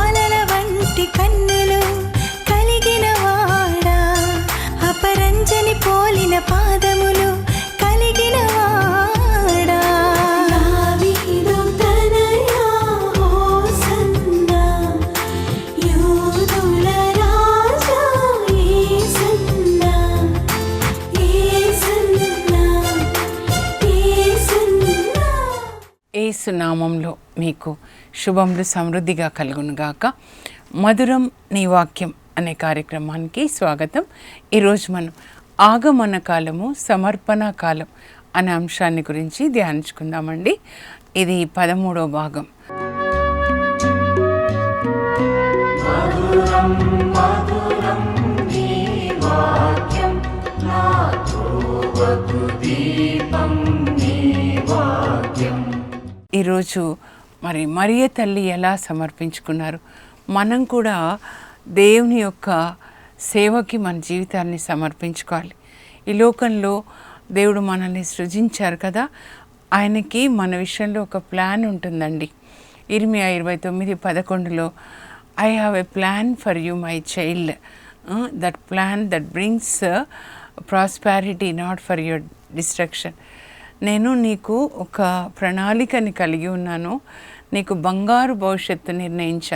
ఆనల వంటి కన్నులు కలిగిన వాడా అపరంజని పోలిన పాదములు కలిగిన వాడా ఏసునామంలో మీకు శుభములు సమృద్ధిగా కలుగునుగాక మధురం నీ వాక్యం అనే కార్యక్రమానికి స్వాగతం ఈరోజు మనం ఆగమన కాలము సమర్పణ కాలం అనే అంశాన్ని గురించి ధ్యానించుకుందామండి ఇది పదమూడో భాగం ఈరోజు మరి మరియ తల్లి ఎలా సమర్పించుకున్నారు మనం కూడా దేవుని యొక్క సేవకి మన జీవితాన్ని సమర్పించుకోవాలి ఈ లోకంలో దేవుడు మనల్ని సృజించారు కదా ఆయనకి మన విషయంలో ఒక ప్లాన్ ఉంటుందండి ఇరిమి ఇరవై తొమ్మిది పదకొండులో I have a plan for you my child that plan that brings prosperity not for your destruction నేను నీకు ఒక ప్రణాళికని కలిగి ఉన్నాను నీకు బంగారు భవిష్యత్తు నిర్ణయించ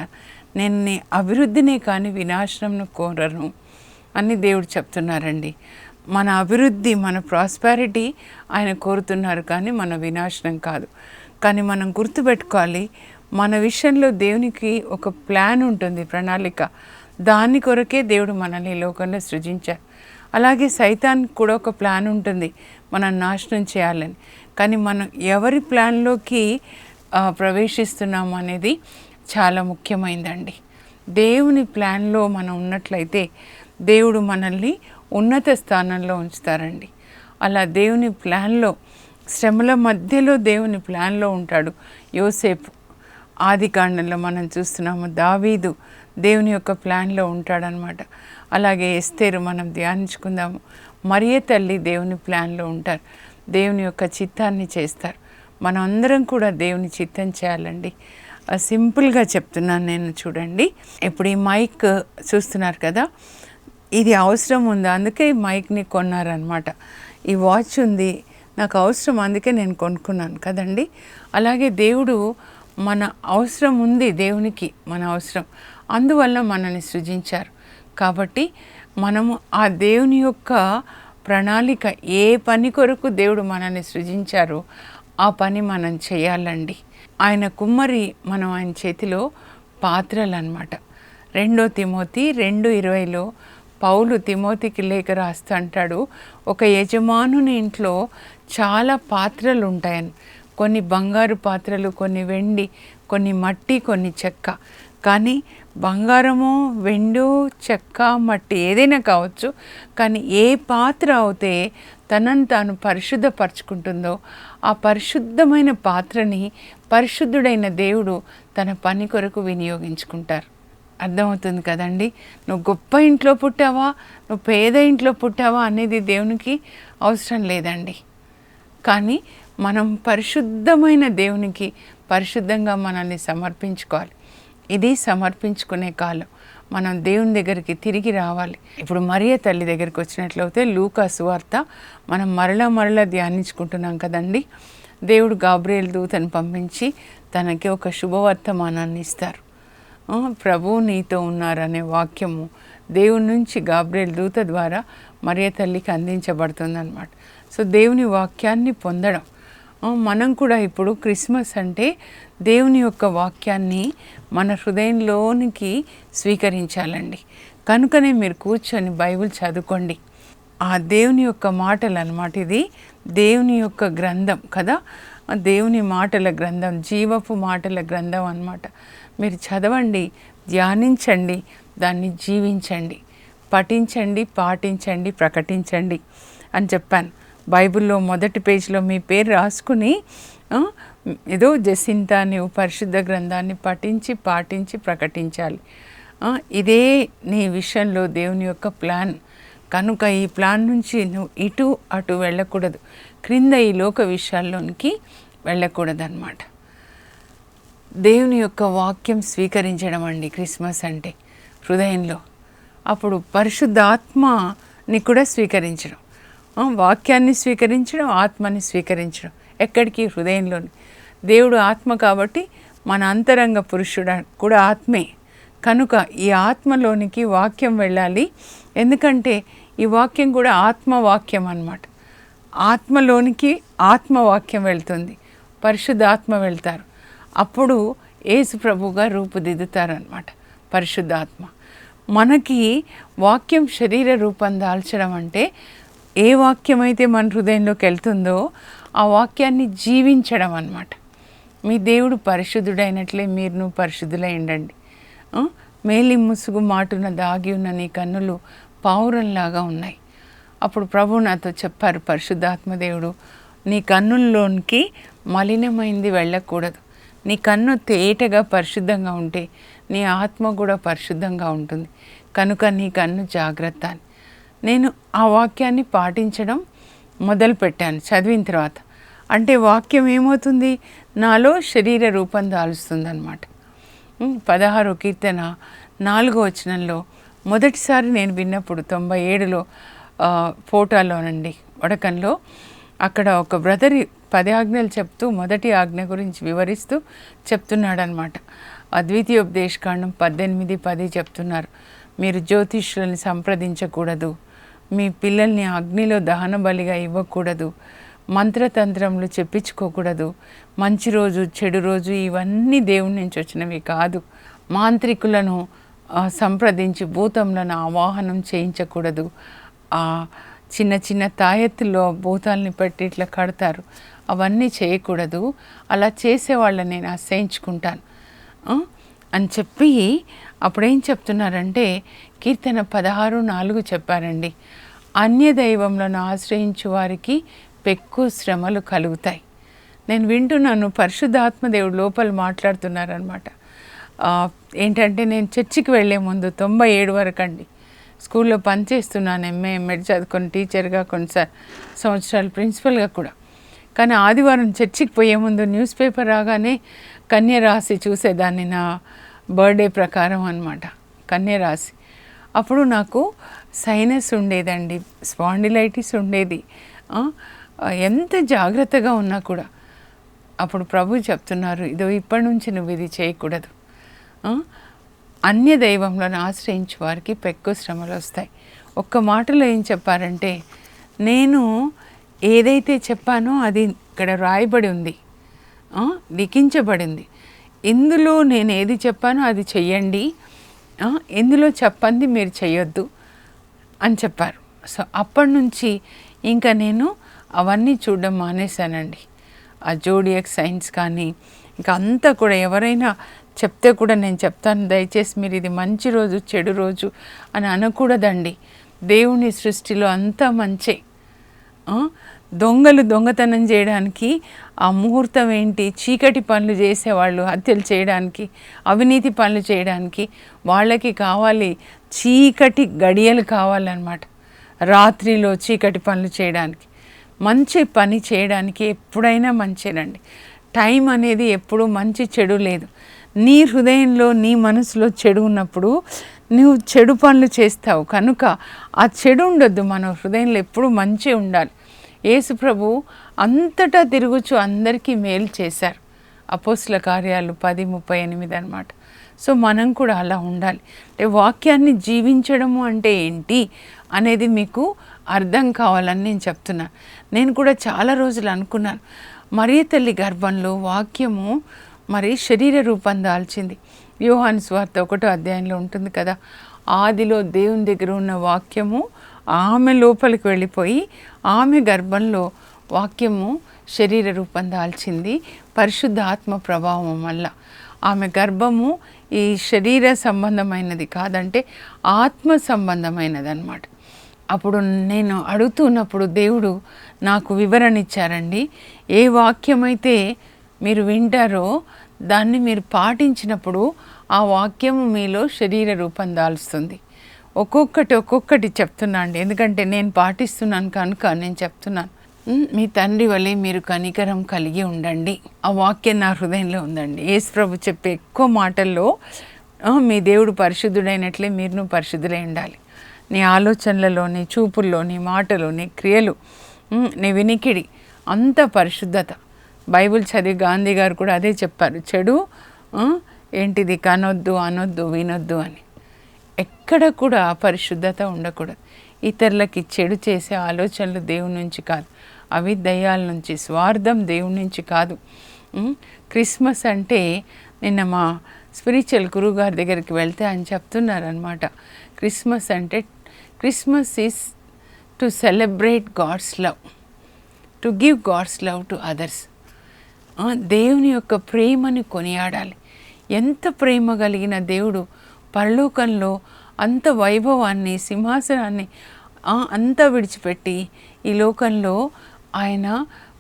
నేను నీ అభివృద్ధినే కానీ వినాశనంను కోరను అని దేవుడు చెప్తున్నారండి మన అభివృద్ధి మన ప్రాస్పారిటీ ఆయన కోరుతున్నారు కానీ మన వినాశనం కాదు కానీ మనం గుర్తుపెట్టుకోవాలి మన విషయంలో దేవునికి ఒక ప్లాన్ ఉంటుంది ప్రణాళిక దాని కొరకే దేవుడు మనల్ని లోకంలో సృజించారు అలాగే సైతానికి కూడా ఒక ప్లాన్ ఉంటుంది మనం నాశనం చేయాలని కానీ మనం ఎవరి ప్లాన్లోకి ప్రవేశిస్తున్నాము అనేది చాలా ముఖ్యమైందండి దేవుని ప్లాన్లో మనం ఉన్నట్లయితే దేవుడు మనల్ని ఉన్నత స్థానంలో ఉంచుతారండి అలా దేవుని ప్లాన్లో శ్రమల మధ్యలో దేవుని ప్లాన్లో ఉంటాడు యోసేపు ఆది కాండంలో మనం చూస్తున్నాము దావీదు దేవుని యొక్క ప్లాన్లో ఉంటాడనమాట అలాగే ఎస్తేరు మనం ధ్యానించుకుందాము మరియ తల్లి దేవుని ప్లాన్లో ఉంటారు దేవుని యొక్క చిత్తాన్ని చేస్తారు మనం అందరం కూడా దేవుని చిత్తం చేయాలండి సింపుల్గా చెప్తున్నాను నేను చూడండి ఇప్పుడు ఈ మైక్ చూస్తున్నారు కదా ఇది అవసరం ఉంది అందుకే ఈ మైక్ని కొన్నారనమాట ఈ వాచ్ ఉంది నాకు అవసరం అందుకే నేను కొనుక్కున్నాను కదండి అలాగే దేవుడు మన అవసరం ఉంది దేవునికి మన అవసరం అందువల్ల మనల్ని సృజించారు కాబట్టి మనము ఆ దేవుని యొక్క ప్రణాళిక ఏ పని కొరకు దేవుడు మనల్ని సృజించారో ఆ పని మనం చేయాలండి ఆయన కుమ్మరి మనం ఆయన చేతిలో పాత్రలు అనమాట రెండో తిమోతి రెండు ఇరవైలో పౌలు తిమోతికి లేఖ రాస్తా అంటాడు ఒక యజమానుని ఇంట్లో చాలా పాత్రలు ఉంటాయని కొన్ని బంగారు పాత్రలు కొన్ని వెండి కొన్ని మట్టి కొన్ని చెక్క కానీ బంగారము వెండు చెక్క మట్టి ఏదైనా కావచ్చు కానీ ఏ పాత్ర అయితే తనను తాను పరిశుద్ధపరచుకుంటుందో ఆ పరిశుద్ధమైన పాత్రని పరిశుద్ధుడైన దేవుడు తన పని కొరకు వినియోగించుకుంటారు అర్థమవుతుంది కదండి నువ్వు గొప్ప ఇంట్లో పుట్టావా నువ్వు పేద ఇంట్లో పుట్టావా అనేది దేవునికి అవసరం లేదండి కానీ మనం పరిశుద్ధమైన దేవునికి పరిశుద్ధంగా మనల్ని సమర్పించుకోవాలి ఇది సమర్పించుకునే కాలం మనం దేవుని దగ్గరికి తిరిగి రావాలి ఇప్పుడు మరియ తల్లి దగ్గరికి వచ్చినట్లయితే లూకా సువార్త మనం మరలా మరలా ధ్యానించుకుంటున్నాం కదండి దేవుడు గాబ్రియల్ దూతను పంపించి తనకి ఒక శుభవర్తమానాన్ని ఇస్తారు ప్రభు నీతో ఉన్నారనే వాక్యము దేవుని నుంచి గాబ్రియల్ దూత ద్వారా మరియ తల్లికి అందించబడుతుందన్నమాట సో దేవుని వాక్యాన్ని పొందడం మనం కూడా ఇప్పుడు క్రిస్మస్ అంటే దేవుని యొక్క వాక్యాన్ని మన హృదయంలోనికి స్వీకరించాలండి కనుకనే మీరు కూర్చొని బైబిల్ చదువుకోండి ఆ దేవుని యొక్క మాటలు అనమాట ఇది దేవుని యొక్క గ్రంథం కదా దేవుని మాటల గ్రంథం జీవపు మాటల గ్రంథం అనమాట మీరు చదవండి ధ్యానించండి దాన్ని జీవించండి పఠించండి పాటించండి ప్రకటించండి అని చెప్పాను బైబిల్లో మొదటి పేజీలో మీ పేరు రాసుకుని ఏదో జసింతా నీవు పరిశుద్ధ గ్రంథాన్ని పఠించి పాటించి ప్రకటించాలి ఇదే నీ విషయంలో దేవుని యొక్క ప్లాన్ కనుక ఈ ప్లాన్ నుంచి నువ్వు ఇటు అటు వెళ్ళకూడదు క్రింద ఈ లోక విషయాల్లోనికి అనమాట దేవుని యొక్క వాక్యం స్వీకరించడం అండి క్రిస్మస్ అంటే హృదయంలో అప్పుడు పరిశుద్ధాత్మని కూడా స్వీకరించడం వాక్యాన్ని స్వీకరించడం ఆత్మని స్వీకరించడం ఎక్కడికి హృదయంలోని దేవుడు ఆత్మ కాబట్టి మన అంతరంగ పురుషుడు కూడా ఆత్మే కనుక ఈ ఆత్మలోనికి వాక్యం వెళ్ళాలి ఎందుకంటే ఈ వాక్యం కూడా ఆత్మవాక్యం అనమాట ఆత్మలోనికి ఆత్మవాక్యం వెళ్తుంది పరిశుద్ధాత్మ వెళ్తారు అప్పుడు యేసు ప్రభుగా రూపుదిద్దుతారనమాట పరిశుద్ధాత్మ మనకి వాక్యం శరీర రూపం దాల్చడం అంటే ఏ వాక్యం అయితే మన హృదయంలోకి వెళ్తుందో ఆ వాక్యాన్ని జీవించడం అనమాట మీ దేవుడు పరిశుద్ధుడైనట్లే మీరును పరిశుద్ధులై ఉండండి మేలి ముసుగు మాటున దాగి ఉన్న నీ కన్నులు పావురంలాగా ఉన్నాయి అప్పుడు ప్రభు నాతో చెప్పారు పరిశుద్ధాత్మదేవుడు నీ కన్నుల్లోనికి మలినమైంది వెళ్ళకూడదు నీ కన్ను తేటగా పరిశుద్ధంగా ఉంటే నీ ఆత్మ కూడా పరిశుద్ధంగా ఉంటుంది కనుక నీ కన్ను జాగ్రత్త అని నేను ఆ వాక్యాన్ని పాటించడం మొదలుపెట్టాను చదివిన తర్వాత అంటే వాక్యం ఏమవుతుంది నాలో శరీర రూపం అనమాట పదహారు కీర్తన నాలుగో వచనంలో మొదటిసారి నేను విన్నప్పుడు తొంభై ఏడులో ఫోటోలోనండి వడకంలో అక్కడ ఒక బ్రదర్ పది ఆజ్ఞలు చెప్తూ మొదటి ఆజ్ఞ గురించి వివరిస్తూ చెప్తున్నాడనమాట అద్వితీయోపదేశకాండం పద్దెనిమిది పది చెప్తున్నారు మీరు జ్యోతిష్యులను సంప్రదించకూడదు మీ పిల్లల్ని అగ్నిలో దహన బలిగా ఇవ్వకూడదు మంత్రతంత్రములు చెప్పించుకోకూడదు మంచి రోజు చెడు రోజు ఇవన్నీ దేవుడి నుంచి వచ్చినవి కాదు మాంత్రికులను సంప్రదించి భూతములను ఆవాహనం చేయించకూడదు ఆ చిన్న చిన్న తాయెత్తుల్లో భూతాలని పెట్టి ఇట్లా కడతారు అవన్నీ చేయకూడదు అలా చేసేవాళ్ళని నేను ఆశ్రయించుకుంటాను అని చెప్పి అప్పుడేం చెప్తున్నారంటే కీర్తన పదహారు నాలుగు చెప్పారండి అన్య దైవములను ఆశ్రయించు వారికి పెక్కు శ్రమలు కలుగుతాయి నేను వింటున్నాను దేవుడు లోపల మాట్లాడుతున్నారనమాట ఏంటంటే నేను చర్చికి వెళ్ళే ముందు తొంభై ఏడు వరకు అండి స్కూల్లో పనిచేస్తున్నాను ఎంఏ ఎంఎడ్ చదువుకొని టీచర్గా కొన్ని సంవత్సరాలు ప్రిన్సిపల్గా కూడా కానీ ఆదివారం చర్చికి పోయే ముందు న్యూస్ పేపర్ రాగానే కన్య రాశి చూసేదాన్ని నా బర్త్డే ప్రకారం అనమాట కన్య రాశి అప్పుడు నాకు సైనస్ ఉండేదండి స్పాండిలైటిస్ ఉండేది ఎంత జాగ్రత్తగా ఉన్నా కూడా అప్పుడు ప్రభు చెప్తున్నారు ఇదో ఇప్పటి నుంచి నువ్వు ఇది చేయకూడదు అన్య దైవంలోని ఆశ్రయించే వారికి పెక్కు శ్రమలు వస్తాయి ఒక్క మాటలో ఏం చెప్పారంటే నేను ఏదైతే చెప్పానో అది ఇక్కడ రాయబడి ఉంది లిఖించబడింది ఇందులో నేను ఏది చెప్పానో అది చెయ్యండి ఇందులో చెప్పంది మీరు చేయొద్దు అని చెప్పారు సో అప్పటి నుంచి ఇంకా నేను అవన్నీ చూడడం మానేశానండి ఆ జోడియక్ సైన్స్ కానీ ఇంకా అంతా కూడా ఎవరైనా చెప్తే కూడా నేను చెప్తాను దయచేసి మీరు ఇది మంచి రోజు చెడు రోజు అని అనకూడదండి దేవుని సృష్టిలో అంతా మంచే దొంగలు దొంగతనం చేయడానికి ఆ ముహూర్తం ఏంటి చీకటి పనులు చేసేవాళ్ళు హత్యలు చేయడానికి అవినీతి పనులు చేయడానికి వాళ్ళకి కావాలి చీకటి గడియలు కావాలన్నమాట రాత్రిలో చీకటి పనులు చేయడానికి మంచి పని చేయడానికి ఎప్పుడైనా మంచిదండి టైం అనేది ఎప్పుడూ మంచి చెడు లేదు నీ హృదయంలో నీ మనసులో చెడు ఉన్నప్పుడు నువ్వు చెడు పనులు చేస్తావు కనుక ఆ చెడు ఉండొద్దు మన హృదయంలో ఎప్పుడూ మంచి ఉండాలి యేసుప్రభు అంతటా తిరుగుచు అందరికీ మేలు చేశారు అపోస్ల కార్యాలు పది ముప్పై ఎనిమిది అనమాట సో మనం కూడా అలా ఉండాలి అంటే వాక్యాన్ని జీవించడము అంటే ఏంటి అనేది మీకు అర్థం కావాలని నేను చెప్తున్నాను నేను కూడా చాలా రోజులు అనుకున్నాను మరీ తల్లి గర్భంలో వాక్యము మరి శరీర రూపం దాల్చింది యోహాన్ స్వార్థ ఒకటో అధ్యాయంలో ఉంటుంది కదా ఆదిలో దేవుని దగ్గర ఉన్న వాక్యము ఆమె లోపలికి వెళ్ళిపోయి ఆమె గర్భంలో వాక్యము శరీర రూపం దాల్చింది పరిశుద్ధ ఆత్మ ప్రభావం వల్ల ఆమె గర్భము ఈ శరీర సంబంధమైనది కాదంటే ఆత్మ సంబంధమైనది అనమాట అప్పుడు నేను అడుగుతున్నప్పుడు దేవుడు నాకు వివరణ ఇచ్చారండి ఏ వాక్యమైతే మీరు వింటారో దాన్ని మీరు పాటించినప్పుడు ఆ వాక్యము మీలో శరీర రూపం దాల్స్తుంది ఒక్కొక్కటి ఒక్కొక్కటి చెప్తున్నాను ఎందుకంటే నేను పాటిస్తున్నాను కనుక నేను చెప్తున్నాను మీ తండ్రి వలె మీరు కనికరం కలిగి ఉండండి ఆ వాక్యం నా హృదయంలో ఉందండి యేసు ప్రభు చెప్పే ఎక్కువ మాటల్లో మీ దేవుడు పరిశుద్ధుడైనట్లే మీరును పరిశుద్ధులై ఉండాలి నీ ఆలోచనలలో నీ చూపుల్లో నీ మాటలు నీ క్రియలు నీ వినికిడి అంత పరిశుద్ధత బైబుల్ చదివి గాంధీ గారు కూడా అదే చెప్పారు చెడు ఏంటిది కనొద్దు అనొద్దు వినొద్దు అని ఎక్కడ కూడా పరిశుద్ధత ఉండకూడదు ఇతరులకి చెడు చేసే ఆలోచనలు దేవుని నుంచి కాదు అవి దయ్యాల నుంచి స్వార్థం దేవుని నుంచి కాదు క్రిస్మస్ అంటే నిన్న మా స్పిరిచువల్ గురువుగారి దగ్గరికి వెళ్తే అని చెప్తున్నారనమాట క్రిస్మస్ అంటే Christmas is to celebrate God's love to give God's love to others దేవుని యొక్క ప్రేమని కొనియాడాలి ఎంత ప్రేమ కలిగిన దేవుడు పరలోకంలో అంత వైభవాన్ని సింహాసనాన్ని అంత విడిచిపెట్టి ఈ లోకంలో ఆయన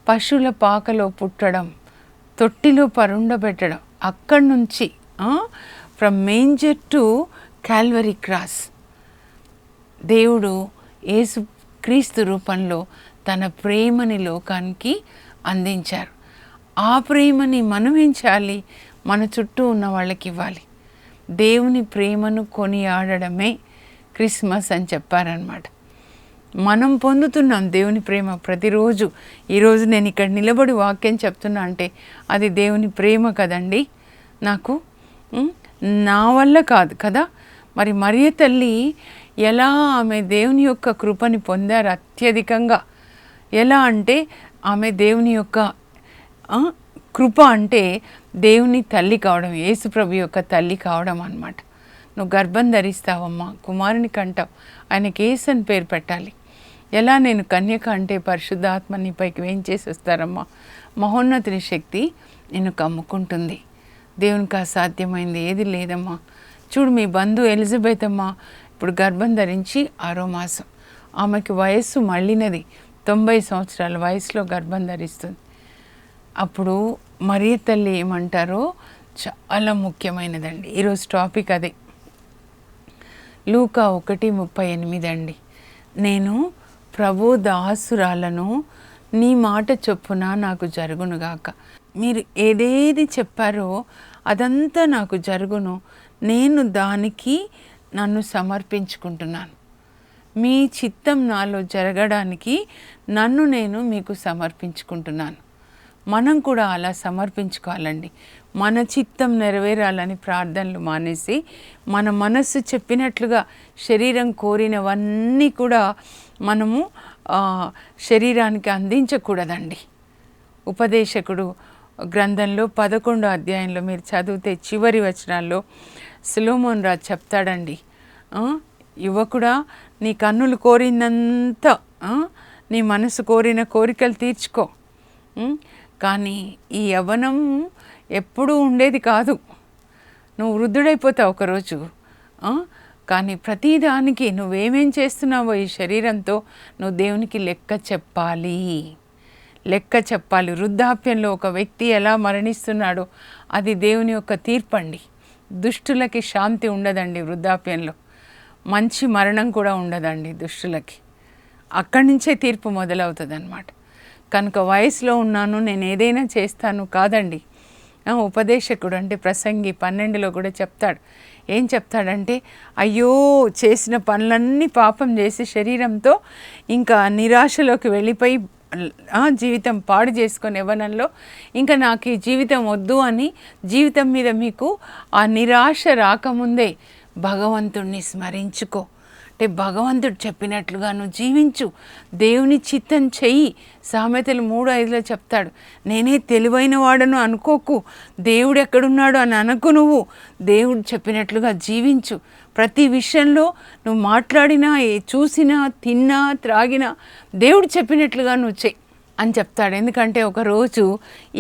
పశువుల పాకలో పుట్టడం తొట్టిలో పరుండబెట్టడం అక్కడి నుంచి from manger to Calvary cross దేవుడు యేసు క్రీస్తు రూపంలో తన ప్రేమని లోకానికి అందించారు ఆ ప్రేమని మనం ఏం చేయాలి మన చుట్టూ ఉన్న వాళ్ళకి ఇవ్వాలి దేవుని ప్రేమను కొనియాడమే క్రిస్మస్ అని చెప్పారనమాట మనం పొందుతున్నాం దేవుని ప్రేమ ప్రతిరోజు ఈరోజు నేను ఇక్కడ నిలబడి వాక్యం చెప్తున్నా అంటే అది దేవుని ప్రేమ కదండి నాకు నా వల్ల కాదు కదా మరి మరియ తల్లి ఎలా ఆమె దేవుని యొక్క కృపని పొందారు అత్యధికంగా ఎలా అంటే ఆమె దేవుని యొక్క కృప అంటే దేవుని తల్లి కావడం యేసుప్రభు యొక్క తల్లి కావడం అనమాట నువ్వు గర్భం ధరిస్తావమ్మా కుమారుని కంటావు ఆయనకి ఏసని అని పేరు పెట్టాలి ఎలా నేను కన్యక అంటే పరిశుద్ధాత్మ పైకి వేయించేసి వస్తారమ్మా మహోన్నతిని శక్తి నిన్ను కమ్ముకుంటుంది దేవునికి అసాధ్యమైంది ఏది లేదమ్మా చూడు మీ బంధు ఎలిజబెత్ అమ్మ ఇప్పుడు గర్భం ధరించి ఆరో మాసం ఆమెకి వయస్సు మళ్ళినది తొంభై సంవత్సరాల వయసులో గర్భం ధరిస్తుంది అప్పుడు మరీ తల్లి ఏమంటారో చాలా ముఖ్యమైనదండి ఈరోజు టాపిక్ అదే లూకా ఒకటి ముప్పై ఎనిమిది అండి నేను ప్రభు దాసురాలను నీ మాట చొప్పున నాకు జరుగునుగాక మీరు ఏదేది చెప్పారో అదంతా నాకు జరుగును నేను దానికి నన్ను సమర్పించుకుంటున్నాను మీ చిత్తం నాలో జరగడానికి నన్ను నేను మీకు సమర్పించుకుంటున్నాను మనం కూడా అలా సమర్పించుకోవాలండి మన చిత్తం నెరవేరాలని ప్రార్థనలు మానేసి మన మనస్సు చెప్పినట్లుగా శరీరం కోరినవన్నీ కూడా మనము శరీరానికి అందించకూడదండి ఉపదేశకుడు గ్రంథంలో పదకొండో అధ్యాయంలో మీరు చదివితే చివరి వచనాల్లో సులోమోన్ రాజు చెప్తాడండి యువకుడా నీ కన్నులు కోరినంత నీ మనసు కోరిన కోరికలు తీర్చుకో కానీ ఈ యవ్వనం ఎప్పుడూ ఉండేది కాదు నువ్వు వృద్ధుడైపోతావు ఒకరోజు కానీ ప్రతిదానికి నువ్వేమేం చేస్తున్నావో ఈ శరీరంతో నువ్వు దేవునికి లెక్క చెప్పాలి లెక్క చెప్పాలి వృద్ధాప్యంలో ఒక వ్యక్తి ఎలా మరణిస్తున్నాడో అది దేవుని యొక్క తీర్పండి దుష్టులకి శాంతి ఉండదండి వృద్ధాప్యంలో మంచి మరణం కూడా ఉండదండి దుష్టులకి అక్కడి నుంచే తీర్పు మొదలవుతుంది అన్నమాట కనుక వయసులో ఉన్నాను నేను ఏదైనా చేస్తాను కాదండి ఉపదేశకుడు అంటే ప్రసంగి పన్నెండులో కూడా చెప్తాడు ఏం చెప్తాడంటే అయ్యో చేసిన పనులన్నీ పాపం చేసి శరీరంతో ఇంకా నిరాశలోకి వెళ్ళిపోయి జీవితం పాడు చేసుకొని ఇవ్వనంలో ఇంకా నాకు ఈ జీవితం వద్దు అని జీవితం మీద మీకు ఆ నిరాశ రాకముందే భగవంతుణ్ణి స్మరించుకో అంటే భగవంతుడు చెప్పినట్లుగా నువ్వు జీవించు దేవుని చిత్తం చెయ్యి సామెతలు మూడు ఐదులో చెప్తాడు నేనే తెలివైన వాడను అనుకోకు దేవుడు ఎక్కడున్నాడు అని అనుకు నువ్వు దేవుడు చెప్పినట్లుగా జీవించు ప్రతి విషయంలో నువ్వు మాట్లాడినా చూసినా తిన్నా త్రాగినా దేవుడు చెప్పినట్లుగా నువ్వు చెయ్యి అని చెప్తాడు ఎందుకంటే ఒకరోజు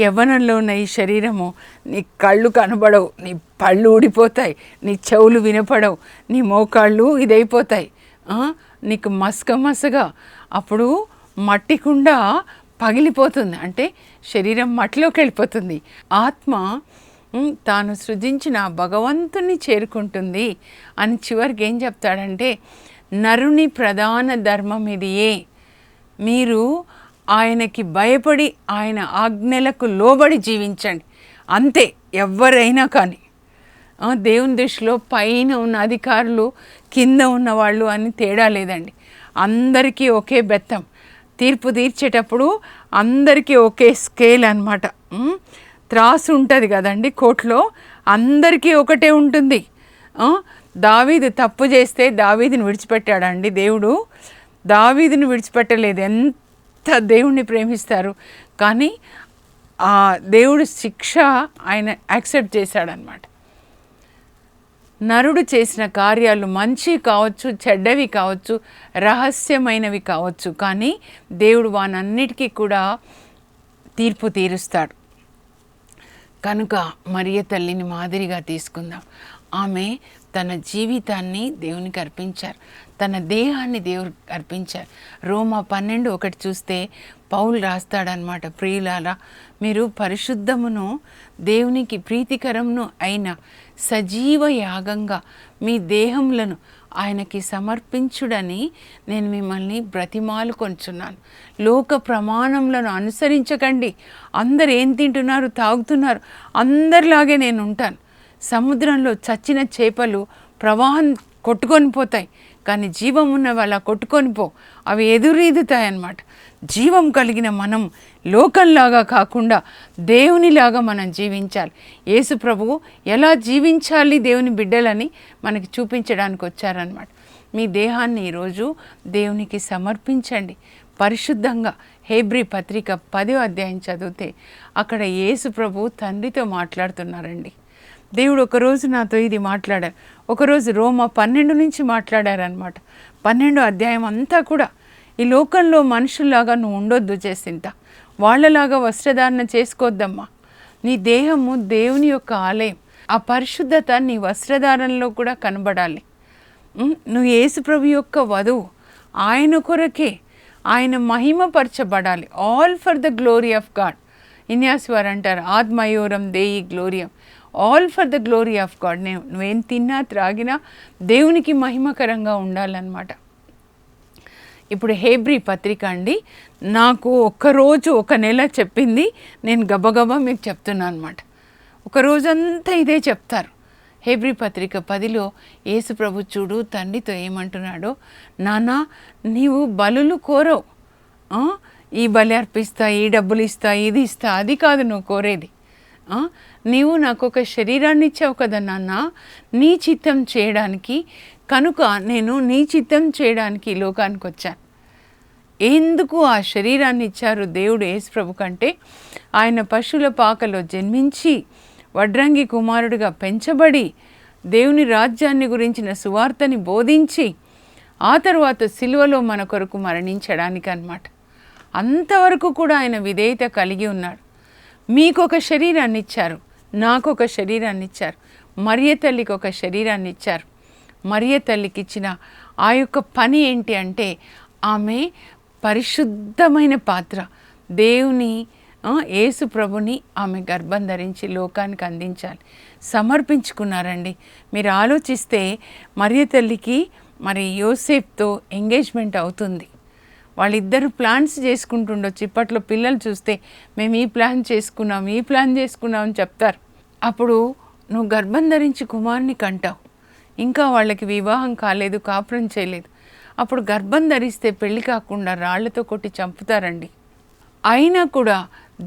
యవ్వనంలో ఉన్న ఈ శరీరము నీ కళ్ళు కనబడవు నీ పళ్ళు ఊడిపోతాయి నీ చెవులు వినపడవు నీ మోకాళ్ళు ఇదైపోతాయి నీకు మసక మసగా అప్పుడు మట్టి పగిలిపోతుంది అంటే శరీరం మట్టిలోకి వెళ్ళిపోతుంది ఆత్మ తాను సృజించిన భగవంతుని చేరుకుంటుంది అని చివరికి ఏం చెప్తాడంటే నరుని ప్రధాన ధర్మం ఇది ఏ మీరు ఆయనకి భయపడి ఆయన ఆజ్ఞలకు లోబడి జీవించండి అంతే ఎవరైనా కానీ దేవుని దృష్టిలో పైన ఉన్న అధికారులు కింద ఉన్నవాళ్ళు అని తేడా లేదండి అందరికీ ఒకే బెత్తం తీర్పు తీర్చేటప్పుడు అందరికీ ఒకే స్కేల్ అనమాట త్రాసు ఉంటుంది కదండి కోర్టులో అందరికీ ఒకటే ఉంటుంది దావీదు తప్పు చేస్తే దావీదిని విడిచిపెట్టాడండి దేవుడు దావీదిని విడిచిపెట్టలేదు ఎంత అంతా దేవుణ్ణి ప్రేమిస్తారు కానీ ఆ దేవుడి శిక్ష ఆయన యాక్సెప్ట్ చేశాడనమాట నరుడు చేసిన కార్యాలు మంచి కావచ్చు చెడ్డవి కావచ్చు రహస్యమైనవి కావచ్చు కానీ దేవుడు వానన్నిటికీ కూడా తీర్పు తీరుస్తాడు కనుక మరియ తల్లిని మాదిరిగా తీసుకుందాం ఆమె తన జీవితాన్ని దేవునికి అర్పించారు తన దేహాన్ని దేవుడు అర్పించారు రోమా పన్నెండు ఒకటి చూస్తే పౌలు రాస్తాడనమాట ప్రియులారా మీరు పరిశుద్ధమును దేవునికి ప్రీతికరమును అయిన సజీవ యాగంగా మీ దేహములను ఆయనకి సమర్పించుడని నేను మిమ్మల్ని బ్రతిమాలు కొంచున్నాను లోక ప్రమాణములను అనుసరించకండి అందరు ఏం తింటున్నారు తాగుతున్నారు అందరిలాగే నేను ఉంటాను సముద్రంలో చచ్చిన చేపలు ప్రవాహం కొట్టుకొని పోతాయి కానీ జీవం ఉన్నవి అలా కొట్టుకొని పో అవి ఎదురీదుతాయన్నమాట జీవం కలిగిన మనం లోకంలాగా కాకుండా దేవునిలాగా మనం జీవించాలి యేసు ప్రభువు ఎలా జీవించాలి దేవుని బిడ్డలని మనకి చూపించడానికి వచ్చారనమాట మీ దేహాన్ని ఈరోజు దేవునికి సమర్పించండి పరిశుద్ధంగా హేబ్రి పత్రిక పదో అధ్యాయం చదివితే అక్కడ యేసు ప్రభు తండ్రితో మాట్లాడుతున్నారండి దేవుడు ఒకరోజు నాతో ఇది మాట్లాడారు ఒకరోజు రోమ పన్నెండు నుంచి మాట్లాడారనమాట పన్నెండు అధ్యాయం అంతా కూడా ఈ లోకంలో మనుషుల్లాగా నువ్వు ఉండొద్దు చేసింత వాళ్ళలాగా వస్త్రధారణ చేసుకోవద్దమ్మా నీ దేహము దేవుని యొక్క ఆలయం ఆ పరిశుద్ధత నీ వస్త్రధారణలో కూడా కనబడాలి నువ్వు యేసుప్రభు యొక్క వధువు ఆయన కొరకే ఆయన మహిమపరచబడాలి all for the glory of God వారు అంటారు ఆత్మయోరం దేయి గ్లోరియం all for the glory of God నేను నువ్వేం తిన్నా త్రాగినా దేవునికి మహిమకరంగా ఉండాలన్నమాట ఇప్పుడు హేబ్రీ పత్రిక అండి నాకు ఒక్కరోజు ఒక నెల చెప్పింది నేను గబగబా మీకు చెప్తున్నా అనమాట ఒకరోజంతా ఇదే చెప్తారు హేబ్రీ పత్రిక పదిలో యేసు ప్రభు చూడు తండ్రితో ఏమంటున్నాడో నానా నీవు బలులు కోరవు ఈ బలి అర్పిస్తా ఈ డబ్బులు ఇస్తా ఇది ఇస్తా అది కాదు నువ్వు కోరేది నీవు నాకు ఒక శరీరాన్ని ఇచ్చావు కదా నాన్న నీ చిత్తం చేయడానికి కనుక నేను నీ చిత్తం చేయడానికి లోకానికి వచ్చాను ఎందుకు ఆ శరీరాన్ని ఇచ్చారు దేవుడు యేసుప్రభు కంటే ఆయన పశువుల పాకలో జన్మించి వడ్రంగి కుమారుడిగా పెంచబడి దేవుని రాజ్యాన్ని గురించిన సువార్తని బోధించి ఆ తర్వాత సిల్వలో మన కొరకు మరణించడానికి అనమాట అంతవరకు కూడా ఆయన విధేయత కలిగి ఉన్నాడు మీకొక శరీరాన్ని ఇచ్చారు నాకు ఒక శరీరాన్ని ఇచ్చారు మరియ తల్లికి ఒక శరీరాన్ని ఇచ్చారు మరియ తల్లికి ఇచ్చిన ఆ యొక్క పని ఏంటి అంటే ఆమె పరిశుద్ధమైన పాత్ర దేవుని యేసు ప్రభుని ఆమె గర్భం ధరించి లోకానికి అందించాలి సమర్పించుకున్నారండి మీరు ఆలోచిస్తే మరియ తల్లికి మరి యోసేఫ్తో ఎంగేజ్మెంట్ అవుతుంది వాళ్ళిద్దరు ప్లాన్స్ చేసుకుంటుండొచ్చు ఇప్పట్లో పిల్లలు చూస్తే మేము ఈ ప్లాన్ చేసుకున్నాం ఈ ప్లాన్ చేసుకున్నాం అని చెప్తారు అప్పుడు నువ్వు గర్భం ధరించి కుమారుని కంటావు ఇంకా వాళ్ళకి వివాహం కాలేదు కాపురం చేయలేదు అప్పుడు గర్భం ధరిస్తే పెళ్లి కాకుండా రాళ్లతో కొట్టి చంపుతారండి అయినా కూడా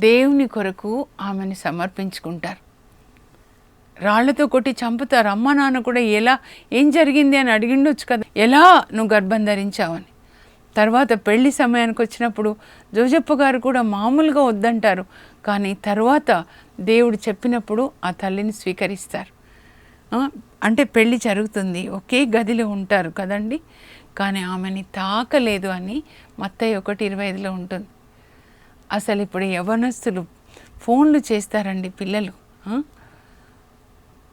దేవుని కొరకు ఆమెను సమర్పించుకుంటారు రాళ్లతో కొట్టి చంపుతారు అమ్మ నాన్న కూడా ఎలా ఏం జరిగింది అని అడిగిండొచ్చు కదా ఎలా నువ్వు గర్భం ధరించావని తర్వాత పెళ్లి సమయానికి వచ్చినప్పుడు జోజప్ప గారు కూడా మామూలుగా వద్దంటారు కానీ తర్వాత దేవుడు చెప్పినప్పుడు ఆ తల్లిని స్వీకరిస్తారు అంటే పెళ్ళి జరుగుతుంది ఒకే గదిలో ఉంటారు కదండి కానీ ఆమెని తాకలేదు అని మత్తయ్య ఒకటి ఇరవై ఐదులో ఉంటుంది అసలు ఇప్పుడు యవనస్తులు ఫోన్లు చేస్తారండి పిల్లలు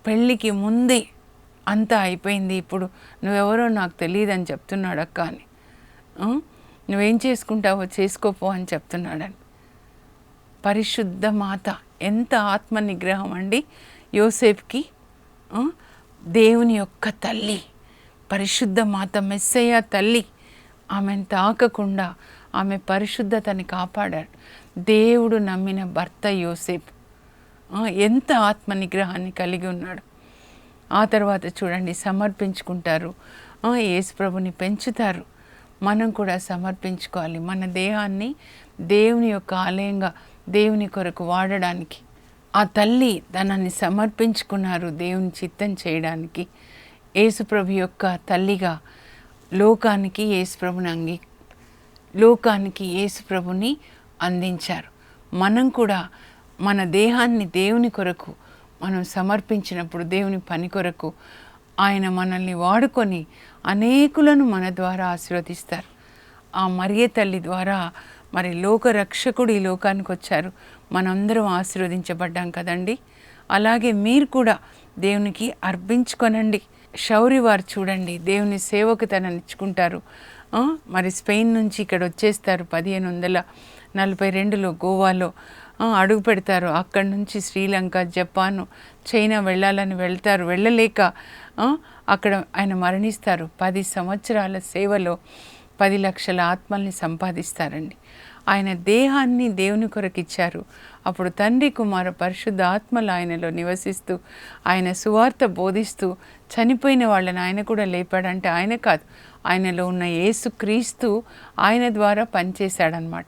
పెళ్ళికి ముందే అంతా అయిపోయింది ఇప్పుడు నువ్వెవరో నాకు అని చెప్తున్నాడు అక్క అని నువ్వేం చేసుకుంటావో చేసుకోపో అని చెప్తున్నాడని పరిశుద్ధ మాత ఎంత ఆత్మ నిగ్రహం అండి యోసేఫ్కి దేవుని యొక్క తల్లి పరిశుద్ధ మాత మెస్సయ్య తల్లి ఆమెను తాకకుండా ఆమె పరిశుద్ధతని కాపాడాడు దేవుడు నమ్మిన భర్త యోసేపు ఎంత ఆత్మ నిగ్రహాన్ని కలిగి ఉన్నాడు ఆ తర్వాత చూడండి సమర్పించుకుంటారు ఏసుప్రభుని పెంచుతారు మనం కూడా సమర్పించుకోవాలి మన దేహాన్ని దేవుని యొక్క ఆలయంగా దేవుని కొరకు వాడడానికి ఆ తల్లి తనని సమర్పించుకున్నారు దేవుని చిత్తం చేయడానికి యేసుప్రభు యొక్క తల్లిగా లోకానికి యేసుప్రభుని అంగి లోకానికి యేసుప్రభుని అందించారు మనం కూడా మన దేహాన్ని దేవుని కొరకు మనం సమర్పించినప్పుడు దేవుని పని కొరకు ఆయన మనల్ని వాడుకొని అనేకులను మన ద్వారా ఆశీర్వదిస్తారు ఆ మరియ తల్లి ద్వారా మరి లోక రక్షకుడు ఈ లోకానికి వచ్చారు మనందరం ఆశీర్వదించబడ్డాం కదండి అలాగే మీరు కూడా దేవునికి అర్పించుకొనండి శౌరి వారు చూడండి దేవుని సేవకు మరి స్పెయిన్ నుంచి ఇక్కడ వచ్చేస్తారు పదిహేను వందల నలభై రెండులో గోవాలో అడుగు పెడతారు అక్కడి నుంచి శ్రీలంక జపాన్ చైనా వెళ్ళాలని వెళ్తారు వెళ్ళలేక అక్కడ ఆయన మరణిస్తారు పది సంవత్సరాల సేవలో పది లక్షల ఆత్మల్ని సంపాదిస్తారండి ఆయన దేహాన్ని దేవుని కొరకు ఇచ్చారు అప్పుడు తండ్రి కుమార పరిశుద్ధ ఆత్మలు ఆయనలో నివసిస్తూ ఆయన సువార్త బోధిస్తూ చనిపోయిన వాళ్ళని ఆయన కూడా లేపాడంటే ఆయన కాదు ఆయనలో ఉన్న యేసు క్రీస్తు ఆయన ద్వారా పనిచేశాడనమాట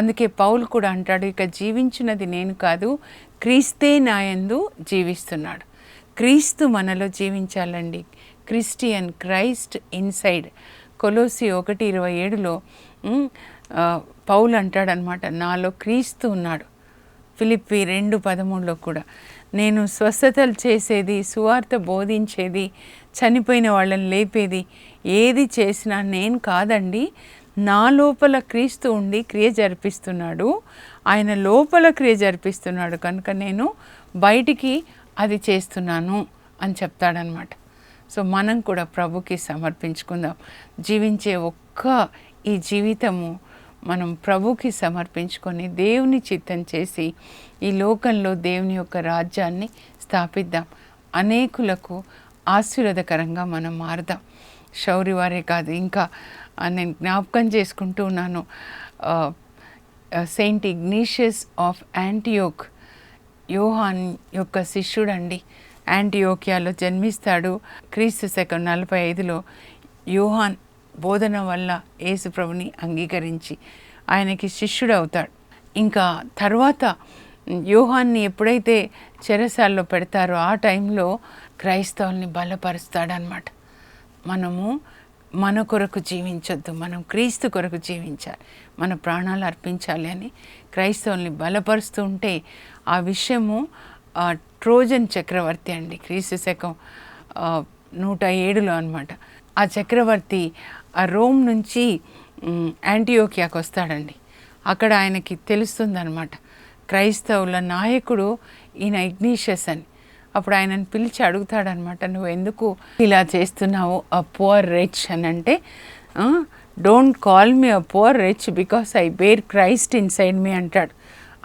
అందుకే పౌలు కూడా అంటాడు ఇక జీవించినది నేను కాదు క్రీస్తే నాయందు జీవిస్తున్నాడు క్రీస్తు మనలో జీవించాలండి క్రిస్టియన్ క్రైస్ట్ ఇన్సైడ్ కొలోసి ఒకటి ఇరవై ఏడులో పౌలు అంటాడనమాట నాలో క్రీస్తు ఉన్నాడు ఫిలిప్పి రెండు పదమూడులో కూడా నేను స్వస్థతలు చేసేది సువార్త బోధించేది చనిపోయిన వాళ్ళని లేపేది ఏది చేసినా నేను కాదండి నా లోపల క్రీస్తు ఉండి క్రియ జరిపిస్తున్నాడు ఆయన లోపల క్రియ జరిపిస్తున్నాడు కనుక నేను బయటికి అది చేస్తున్నాను అని చెప్తాడనమాట సో మనం కూడా ప్రభుకి సమర్పించుకుందాం జీవించే ఒక్క ఈ జీవితము మనం ప్రభుకి సమర్పించుకొని దేవుని చిత్తం చేసి ఈ లోకంలో దేవుని యొక్క రాజ్యాన్ని స్థాపిద్దాం అనేకులకు ఆశీర్వదకరంగా మనం మారుదాం శౌరి వారే కాదు ఇంకా నేను జ్ఞాపకం చేసుకుంటూ ఉన్నాను saint Ignatius of Antioch Yohan యొక్క శిష్యుడండి యాంటీయోకియాలో జన్మిస్తాడు క్రీస్తు శకం నలభై ఐదులో యోహాన్ బోధన వల్ల యేసుప్రభుని అంగీకరించి ఆయనకి శిష్యుడవుతాడు ఇంకా తర్వాత యోహాన్ని ఎప్పుడైతే చెరసాల్లో పెడతారో ఆ టైంలో క్రైస్తవుల్ని బలపరుస్తాడనమాట మనము మన కొరకు జీవించొద్దు మనం క్రీస్తు కొరకు జీవించాలి మన ప్రాణాలు అర్పించాలి అని క్రైస్తవుల్ని బలపరుస్తూ ఉంటే ఆ విషయము ట్రోజన్ చక్రవర్తి అండి క్రీస్తు శకం నూట ఏడులో అనమాట ఆ చక్రవర్తి ఆ రోమ్ నుంచి యాంటీయోకియాకి వస్తాడండి అక్కడ ఆయనకి తెలుస్తుందనమాట క్రైస్తవుల నాయకుడు ఈయన ఇగ్నీషియస్ అని అప్పుడు ఆయనను పిలిచి అడుగుతాడనమాట నువ్వు ఎందుకు ఇలా చేస్తున్నావు అ పువర్ రిచ్ అని అంటే don't call me a poor rich because I bear Christ inside me అంటాడు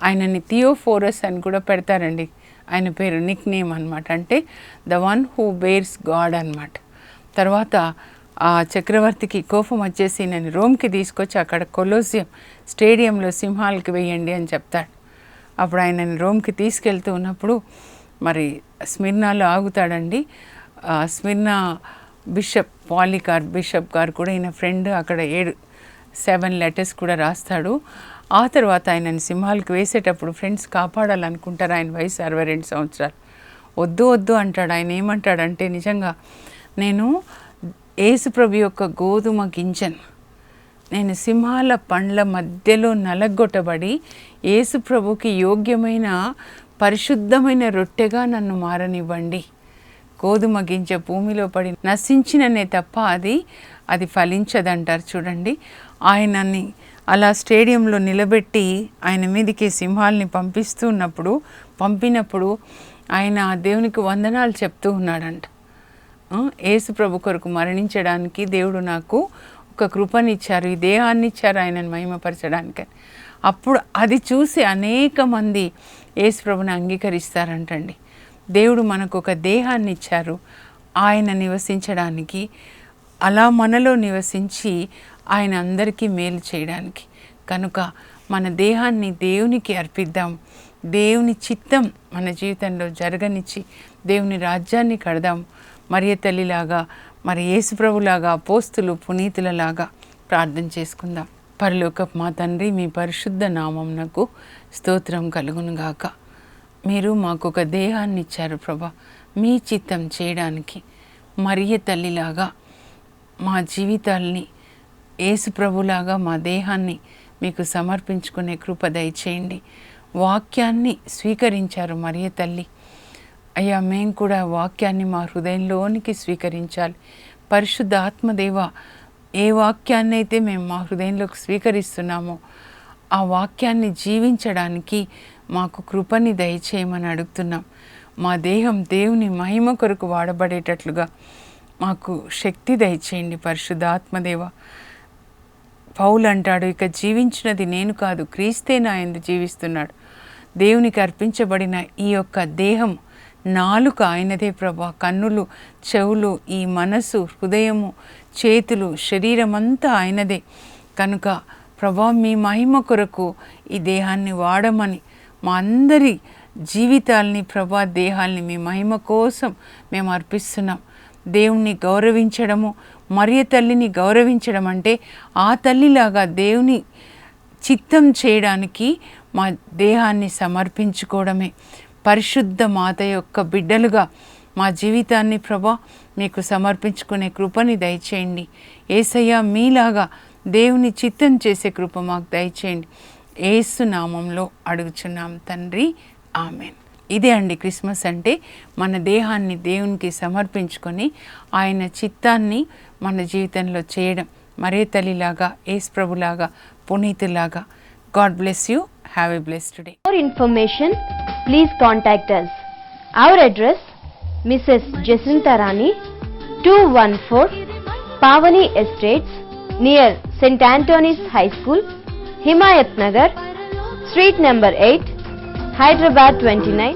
ఆయనని థియోఫోరస్ అని కూడా పెడతారండి ఆయన పేరు నిక్ నేమ్ అనమాట అంటే the one who bears God అనమాట తర్వాత ఆ చక్రవర్తికి కోపం వచ్చేసి నేను రోమ్కి తీసుకొచ్చి అక్కడ కొలోసియం స్టేడియంలో సింహాలకి వేయండి అని చెప్తాడు అప్పుడు ఆయనని రోమ్కి తీసుకెళ్తూ ఉన్నప్పుడు మరి స్మిర్నాలో ఆగుతాడండి స్మిర్నా బిషప్ పాలికార్ బిషప్ గారు కూడా ఈయన ఫ్రెండ్ అక్కడ ఏడు సెవెన్ లెటర్స్ కూడా రాస్తాడు ఆ తర్వాత ఆయనను సింహాలకు వేసేటప్పుడు ఫ్రెండ్స్ కాపాడాలనుకుంటారు ఆయన వయసు అరవై రెండు సంవత్సరాలు వద్దు వద్దు అంటాడు ఆయన ఏమంటాడంటే నిజంగా నేను ఏసుప్రభు యొక్క గోధుమ గింజను నేను సింహాల పండ్ల మధ్యలో నలగొట్టబడి ఏసుప్రభుకి యోగ్యమైన పరిశుద్ధమైన రొట్టెగా నన్ను మారనివ్వండి గోధుమ గింజ భూమిలో పడి నశించిననే తప్ప అది అది ఫలించదంటారు చూడండి ఆయనని అలా స్టేడియంలో నిలబెట్టి ఆయన మీదకి సింహాల్ని పంపిస్తున్నప్పుడు పంపినప్పుడు ఆయన దేవునికి వందనాలు చెప్తూ ఉన్నాడంట యేసు ప్రభు కొరకు మరణించడానికి దేవుడు నాకు ఒక కృపనిచ్చారు ఈ దేహాన్ని ఇచ్చారు ఆయనను మహిమపరచడానికి అప్పుడు అది చూసి అనేక మంది యేసు ప్రభుని అంగీకరిస్తారంటండి దేవుడు మనకు ఒక దేహాన్ని ఇచ్చారు ఆయన నివసించడానికి అలా మనలో నివసించి ఆయన అందరికీ మేలు చేయడానికి కనుక మన దేహాన్ని దేవునికి అర్పిద్దాం దేవుని చిత్తం మన జీవితంలో జరగనిచ్చి దేవుని రాజ్యాన్ని కడదాం మరియ తల్లిలాగా మరి యేసుప్రభులాగా పోస్తులు పునీతులలాగా ప్రార్థన చేసుకుందాం పరలోకపు మా తండ్రి మీ పరిశుద్ధ నామంనకు స్తోత్రం కలుగునుగాక మీరు మాకు ఒక దేహాన్ని ఇచ్చారు ప్రభా మీ చిత్తం చేయడానికి మరియ తల్లిలాగా మా జీవితాల్ని ప్రభులాగా మా దేహాన్ని మీకు సమర్పించుకునే కృప దయచేయండి వాక్యాన్ని స్వీకరించారు మరియ తల్లి అయ్యా మేము కూడా వాక్యాన్ని మా హృదయంలోనికి స్వీకరించాలి పరిశుద్ధ ఆత్మదేవ ఏ వాక్యాన్ని అయితే మేము మా హృదయంలోకి స్వీకరిస్తున్నామో ఆ వాక్యాన్ని జీవించడానికి మాకు కృపని దయచేయమని అడుగుతున్నాం మా దేహం దేవుని మహిమ కొరకు వాడబడేటట్లుగా మాకు శక్తి దయచేయండి పరిశుద్ధాత్మదేవ పౌలు అంటాడు ఇక జీవించినది నేను కాదు క్రీస్తే నా ఎందు జీవిస్తున్నాడు దేవునికి అర్పించబడిన ఈ యొక్క దేహం నాలుక ఆయనదే ప్రభా కన్నులు చెవులు ఈ మనసు హృదయము చేతులు శరీరమంతా ఆయనదే కనుక ప్రభా మీ మహిమ కొరకు ఈ దేహాన్ని వాడమని మా అందరి జీవితాల్ని ప్రభా దేహాల్ని మీ మహిమ కోసం మేము అర్పిస్తున్నాం దేవుణ్ణి గౌరవించడము మరియ తల్లిని గౌరవించడం అంటే ఆ తల్లిలాగా దేవుని చిత్తం చేయడానికి మా దేహాన్ని సమర్పించుకోవడమే పరిశుద్ధ మాత యొక్క బిడ్డలుగా మా జీవితాన్ని ప్రభా మీకు సమర్పించుకునే కృపని దయచేయండి ఏసయ్య మీలాగా దేవుని చిత్తం చేసే కృప మాకు దయచేయండి నామంలో అడుగుచున్నాం తండ్రి ఆమెన్ ఇదే అండి క్రిస్మస్ అంటే మన దేహాన్ని దేవునికి సమర్పించుకొని ఆయన చిత్తాన్ని మన జీవితంలో చేయడం మరే తల్లిలాగా ఏసు ప్రభులాగా పునీతులాగా God bless you have a bless day for information please contact us. Our address, Mrs. Jacinta Rani, 214 Pavani Estates, near St. Anthony's High School, Himayat Nagar, Street number 8, Hyderabad 29.